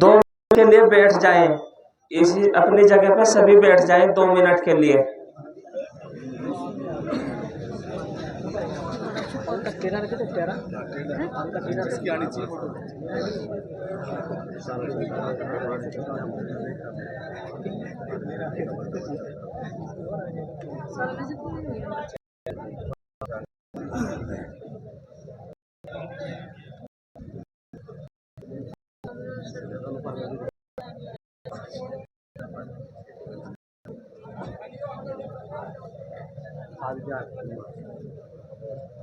دو منٹ کے لیے بیٹھ جائیں۔ اسی اپنی جگہ پہ سبھی بیٹھ جائیں دو منٹ کے لیے۔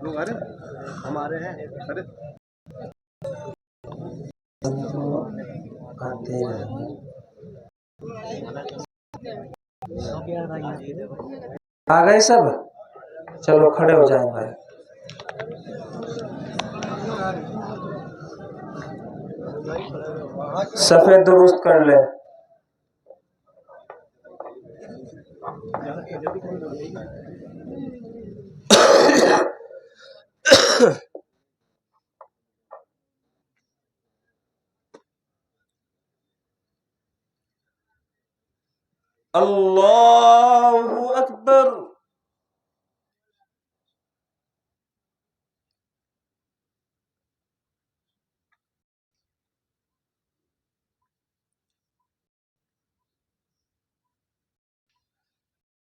لوگ ارے ہمارے ہیں؟ ارے۔ آ گئے سب؟ چلو کھڑے ہو جائیں بھائی سفید درست کر لیں۔ الله أكبر.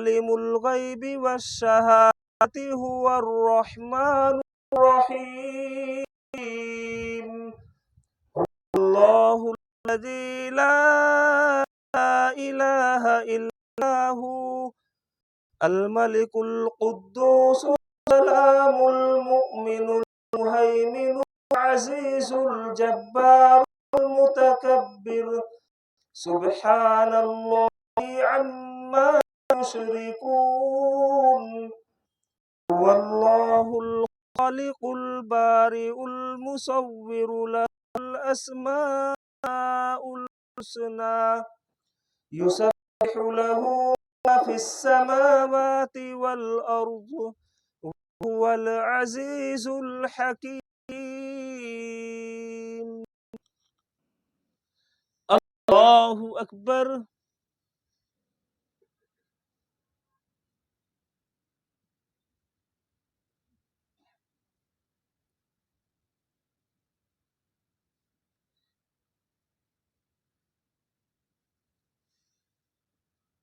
عالم الغيب والشهادة هو الرحمن الرحيم الله الذي لا إله إلا هو الملك القدوس السلام المؤمن المهيمن العزيز الجبار المتكبر سبحان الله عما يشركون هو الله الخالق البارئ المصور له الأسماء الحسنى. يسبح له ما في السماوات والأرض. هو العزيز الحكيم. الله أكبر.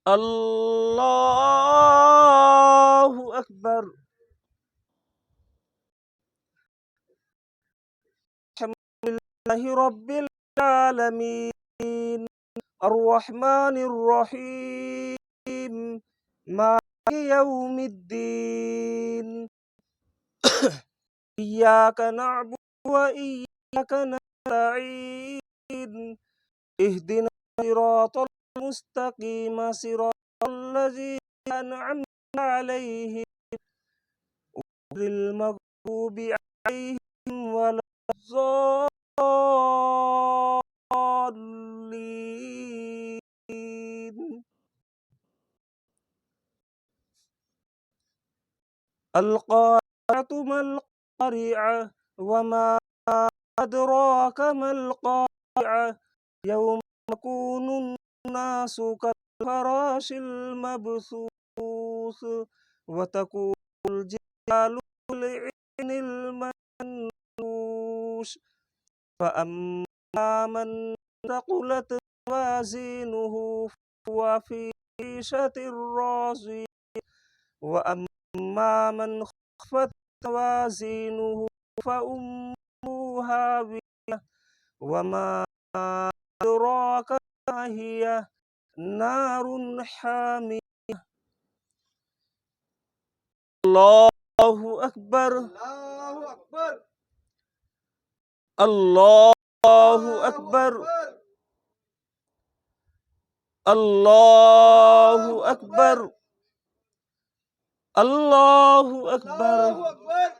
الله أكبر. الحمد لله رب العالمين. الرحمن الرحيم. مالك يوم الدين. إياك نعبد وإياك نستعين. اهدنا الصراط المستقيم صراط الذين أنعمت عليهم. غير المغضوب عليهم ولا الضالين. القارعة ما القارعة وما أدراك ما القارعة. يوم يكون الناس كالفراش المبثوث وتكون الجبال كالعين المنفوش فأما من ثقلت موازينه فهو في عيشة راضية وأما من خفت موازينه فأمه هاوية. وما أدراك هي نار حامية. الله أكبر. الله أكبر. الله أكبر. الله أكبر. الله أكبر.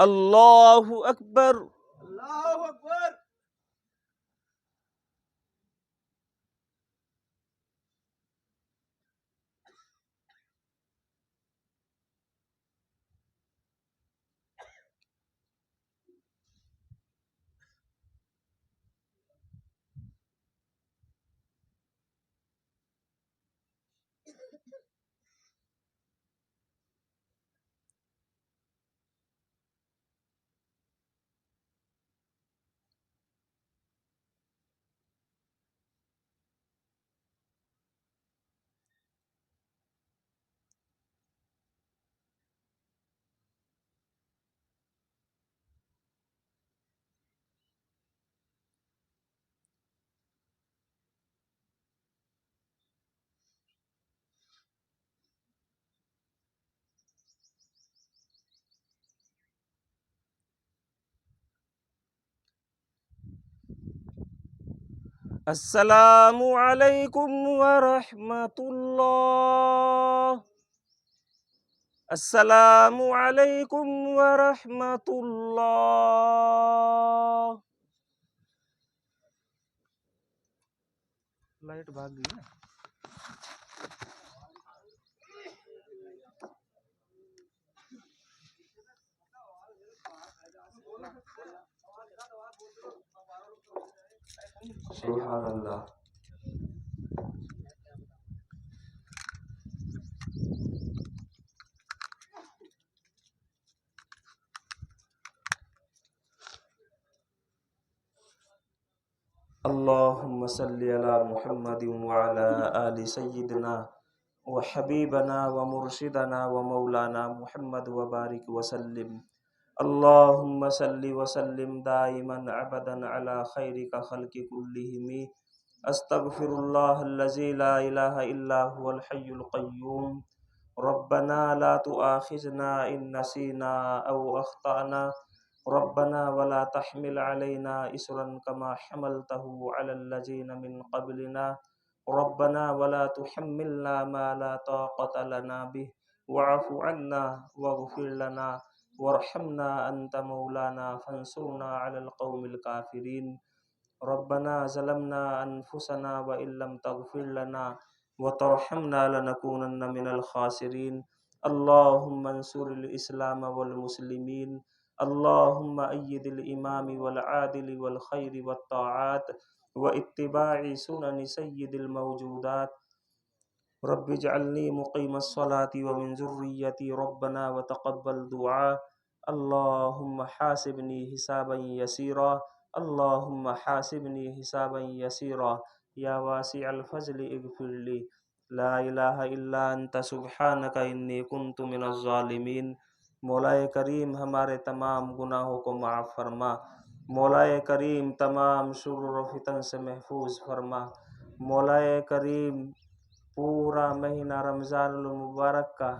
الله أكبر. الله أكبر. السلام عليكم ورحمة الله. السلام عليكم ورحمة الله. لايت باغ سبحان الله. اللهم صل على محمد وعلى آل سيدنا وحبيبنا ومرشدنا ومولانا محمد وبارك وسلم. اللهم صل وسلم دائما أبدا على خيرك خلق كلهم أستغفر الله الذي لا إله إلا هو الحي القيوم ربنا لا تؤاخذنا إن نسينا أو أخطأنا ربنا ولا تحمل علينا إسرا كما حملته على الذين من قبلنا. ربنا ولا تحملنا ما لا طاقة لنا به. واعف عنا واغفر لنا. وارحمنا أنت مولانا فانصرنا على القوم الكافرين. ربنا ظلمنا أنفسنا وإن لم تغفر لنا وترحمنا لنكونن من الخاسرين. اللهم انصر الإسلام والمسلمين. اللهم أيد الإمام والعادل والخير والطاعات واتباع سنن سيد الموجودات. رب اجعلني مقيم الصلاة ومن ذريتي ربنا وتقبل دعاء. اللہ حاسبني حسابا یسیرا اللهم حاسبني حسابا یسیرا یا واسع الفضل اغفر لي. لا الہ الا انت سبحانک انی کنت من الظالمین مولا کریم ہمارے تمام گناہوں کو معاف فرما. مولا کریم تمام شرور و فتن سے محفوظ فرما. مولا کریم پورا مہینہ رمضان المبارک کا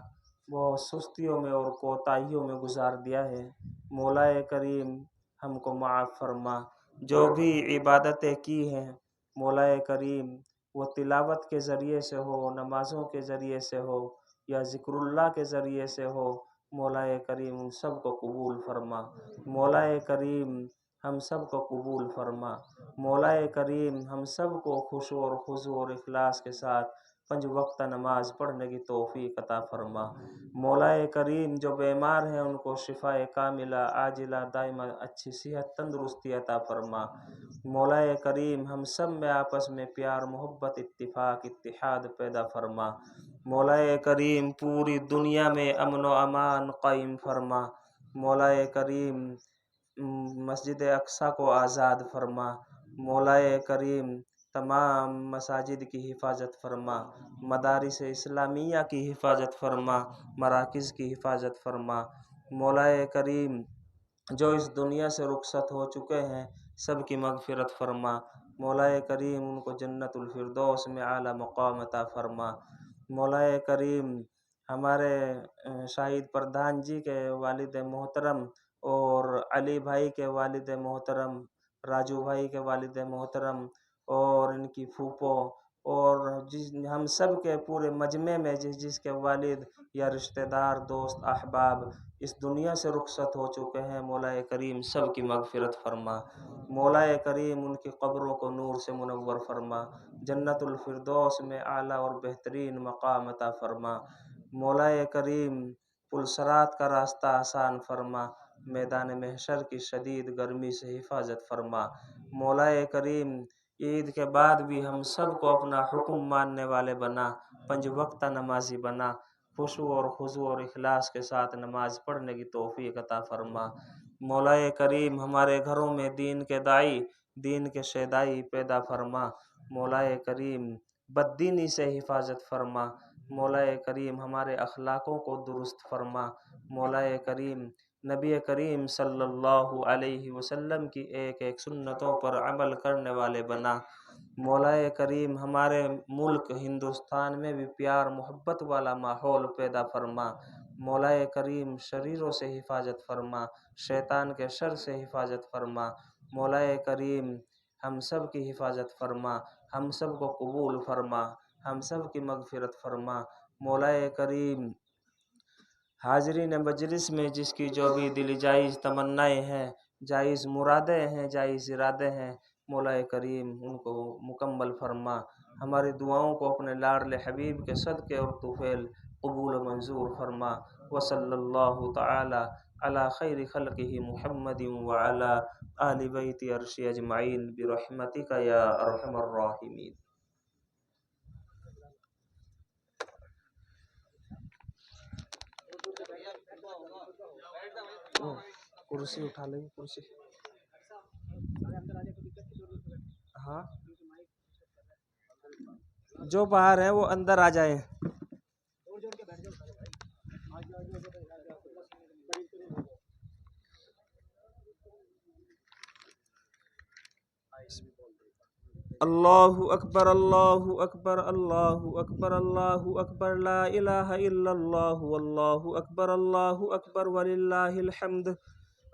وہ سستیوں میں اور کوتاہیوں میں گزار دیا ہے۔ مولا کریم ہم کو معاف فرما۔ جو بھی عبادتیں کی ہیں، مولا کریم وہ تلاوت کے ذریعے سے ہو، نمازوں کے ذریعے سے ہو یا ذکر اللہ کے ذریعے سے ہو، مولا کریم ان سب کو قبول فرما۔ مولا کریم ہم سب کو قبول فرما۔ مولا کریم ہم سب کو خوش اور خضو اور اخلاص کے ساتھ پنج وقت نماز پڑھنے کی توفیق عطا فرما۔ مولا کریم جو بیمار ہیں، ان کو شفا کاملہ، عاجلہ، دائمہ، اچھی صحت، تندرستی عطا فرما۔ مولا کریم ہم سب میں آپس میں پیار، محبت، اتفاق، اتحاد پیدا فرما۔ مولا کریم پوری دنیا میں امن و امان قائم فرما۔ مولا کریم مسجد اقسا کو آزاد فرما۔ مولا کریم تمام مساجد کی حفاظت فرما، مدارس اسلامیہ کی حفاظت فرما، مراکز کی حفاظت فرما۔ مولائے کریم جو اس دنیا سے رخصت ہو چکے ہیں، سب کی مغفرت فرما۔ مولائے کریم ان کو جنت الفردوس میں اعلیٰ مقام عطا فرما۔ مولائے کریم ہمارے شاہد پردھان جی کے والد محترم اور علی بھائی کے والد محترم، راجو بھائی کے والد محترم اور ان کی پھوپھو اور جس ہم سب کے پورے مجمع میں جس جس کے والد یا رشتہ دار، دوست، احباب اس دنیا سے رخصت ہو چکے ہیں مولا کریم سب کی مغفرت فرما۔ مولا کریم ان کی قبروں کو نور سے منور فرما۔ جنت الفردوس میں اعلیٰ اور بہترین مقام عطا فرما۔ مولا کریم پلسرات کا راستہ آسان فرما۔ میدان محشر کی شدید گرمی سے حفاظت فرما۔ مولا کریم عید کے بعد بھی ہم سب کو اپنا حکم ماننے والے بنا، پنج وقتہ نمازی بنا خوشو اور خضو اور اخلاص کے ساتھ نماز پڑھنے کی توفیق عطا فرما۔ مولا کریم ہمارے گھروں میں دین کے دائی دین کے شیدائی پیدا فرما۔ مولا کریم بددینی سے حفاظت فرما۔ مولا کریم ہمارے اخلاقوں کو درست فرما۔ مولا کریم نبی کریم صلی اللہ علیہ وسلم کی ایک ایک سنتوں پر عمل کرنے والے بنا۔ مولا کریم ہمارے ملک ہندوستان میں بھی پیار محبت والا ماحول پیدا فرما۔ مولا کریم شریروں سے حفاظت فرما، شیطان کے شر سے حفاظت فرما۔ مولا کریم ہم سب کی حفاظت فرما، ہم سب کو قبول فرما، ہم سب کی مغفرت فرما۔ مولا کریم حاضرین مجلس میں جس کی جو بھی دلی جائز تمنائیں ہیں، جائز مرادیں ہیں، جائز ارادے ہیں، مولا کریم ان کو مکمل فرما۔ ہماری دعاؤں کو اپنے لاڈل حبیب کے صدقے اور طفیل قبول منظور فرما۔ وصلی اللہ تعالی على خير خلقه محمد وعلى آل بيت أرشي اجمعین برحمتك يا أرحم الراحمين کرسی اٹھا لیں گے کرسی۔ ہاں۔ جو باہر ہیں وہ اندر آ جائیں۔ الله أكبر الله أكبر الله أكبر الله أكبر لا إله إلا الله والله أكبر الله أكبر ولله الحمد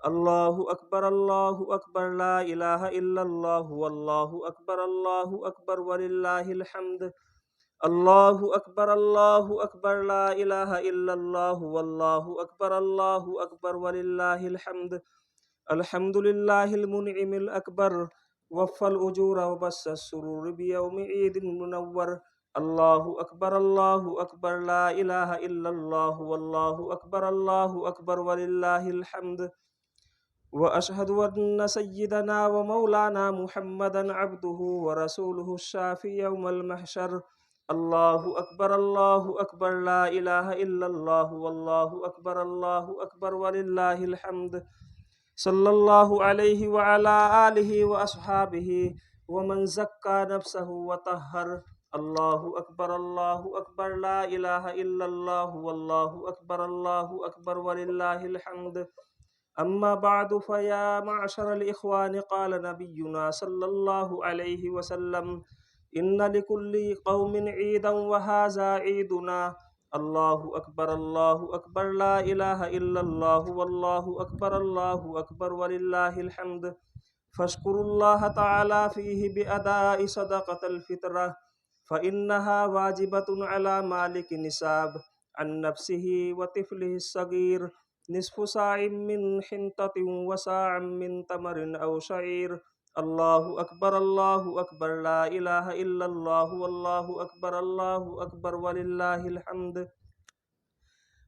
الله أكبر الله أكبر لا إله إلا الله والله أكبر الله أكبر ولله الحمد الله أكبر الله أكبر لا إله إلا الله والله أكبر الله أكبر ولله الحمد الحمد لله المنعم الأكبر لا إله إلا الله والله أكبر الله أكبر ولله الحمد. وأشهد أن سيدنا ومولانا محمدا عبده ورسوله الشافي يوم المحشر. الله أكبر الله أكبر لا إله إلا الله والله أكبر الله أكبر ولله الحمد. صلى الله عليه وعلى آله وأصحابه ومن زكى نفسه وطهر. الله أكبر الله أكبر لا إله إلا الله والله أكبر الله أكبر ولله الحمد. أما بعد فيا معشر الإخوان قال نبينا صلى الله عليه وسلم إن لكل قوم عيدا وهذا عيدنا. الله أكبر الله أكبر لا إله إلا الله والله أكبر الله أكبر ولله الحمد. فاشكروا الله تعالى فيه بأداء صدقة الفطرة فإنها واجبة على مالك نساب عن نفسه وطفله الصغير. نصف ساع من حنطة وساع من تمر أو شعير. الله أكبر الله أكبر لا إله إلا الله والله أكبر الله أكبر ولله الحمد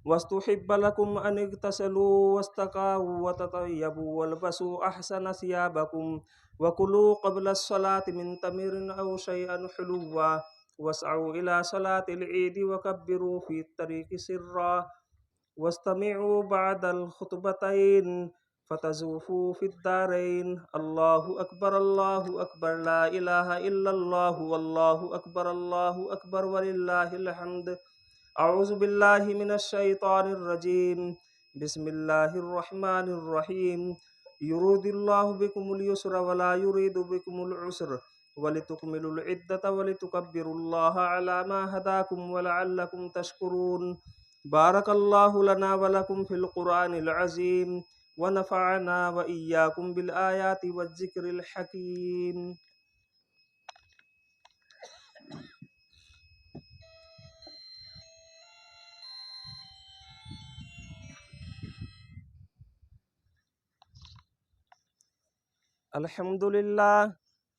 واستحب لكم أن اغتسلوا واستقاوا وتطيبوا والبسوا أحسن ثيابكم وكلوا قبل الصلاة من تمر أو شيئا حلوا واسعوا إلى صلاة العيد وكبروا في الطريق سرا واستمعوا بعد الخطبتين فتزوفوا في الدارين. الله أكبر الله أكبر لا إله إلا الله والله أكبر الله أكبر ولله الحمد. أعوذ بالله من الشيطان الرجيم. بسم الله الرحمن الرحيم. يريد الله بكم اليسر ولا يريد بكم العسر. ولتكملوا العدة ولتكبروا الله على ما هداكم ولعلكم تشكرون. بارك الله لنا ولكم في القرآن العظيم. ونفعنا وإياكم بالآيات والذكر الحكيم. الحمد لله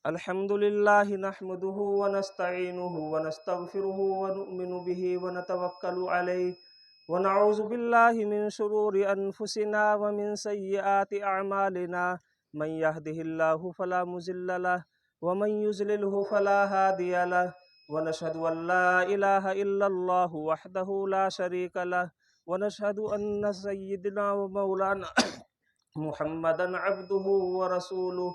الحمد لله نحمده ونستعينه ونستغفره ونؤمن به ونتوكل عليه. ونعوذ بالله من شرور أنفسنا ومن سيئات أعمالنا. من يهده الله فلا مزل له ومن يزلله فلا هادي له. ونشهد أن لا إله إلا الله وحده لا شريك له. ونشهد أن سيدنا ومولانا محمدا عبده ورسوله.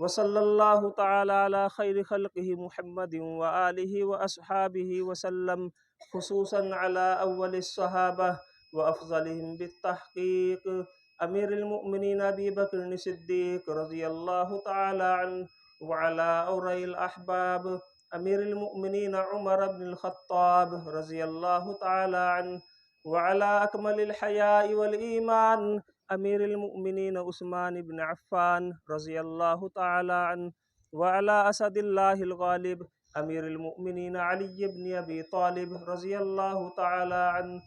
وصلى الله تعالى على خير خلقه محمد وآله وأصحابه وسلم. خصوصا على أول الصحابة وأفضلهم بالتحقيق. أمير المؤمنين أبي بكر الصديق رضي الله تعالى عنه وعلى أوري الأحباب. أمير المؤمنين عمر بن الخطاب رضي الله تعالى عنه وعلى أكمل الحياء والإيمان. أمير المؤمنين عثمان بن عفان رضي الله تعالى عنه وعلى أسد الله الغالب أمير المؤمنين علي بن أبي طالب رضي الله تعالى عنه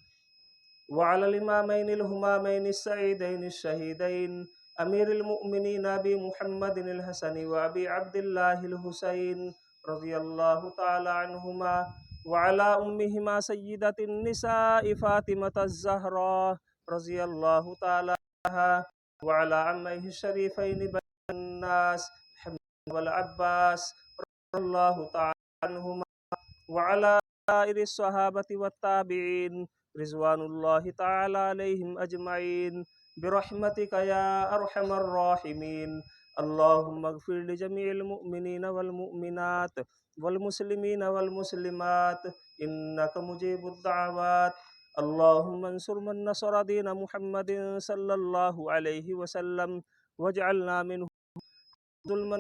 وعلى الإمامين الهمامين السعيدين الشهيدين أمير المؤمنين أبي محمد الحسن وأبي عبد الله الحسين رضي الله تعالى عنهما وعلى أمهما سيدة النساء فاطمة الزهراء رضي الله تعالى عنها وعلى عميه الشريفين بين الناس محمد والعباس رضي الله تعالى عنهما وعلى سائر الصحابة والتابعين رضوان الله تعالى عليهم أجمعين برحمتك يا أرحم الراحمين اللهم اغفر لجميع المؤمنين والمؤمنات والمسلمين والمسلمات إنك مجيب الدعوات اللهم انصر من نصر دين محمد صلى الله عليه وسلم واجعلنا منه ظلما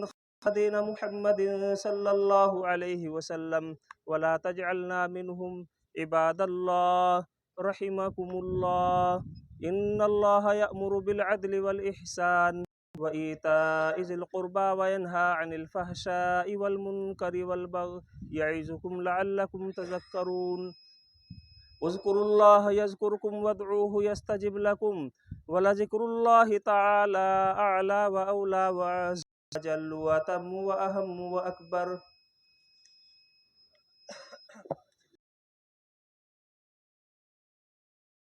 دين محمد صلى الله عليه وسلم. ولا تجعلنا منهم عباد الله. رحمكم الله. إن الله يأمر بالعدل والإحسان وإيتاء ذي القربى وينهى عن الفحشاء والمنكر والبغي. يعظكم لعلكم تذكرون. اذكروا الله يذكركم وادعوه يستجب لكم. ولذكر الله تعالى أعلى وأولى وأعز وأجل وأتم وأهم وأكبر.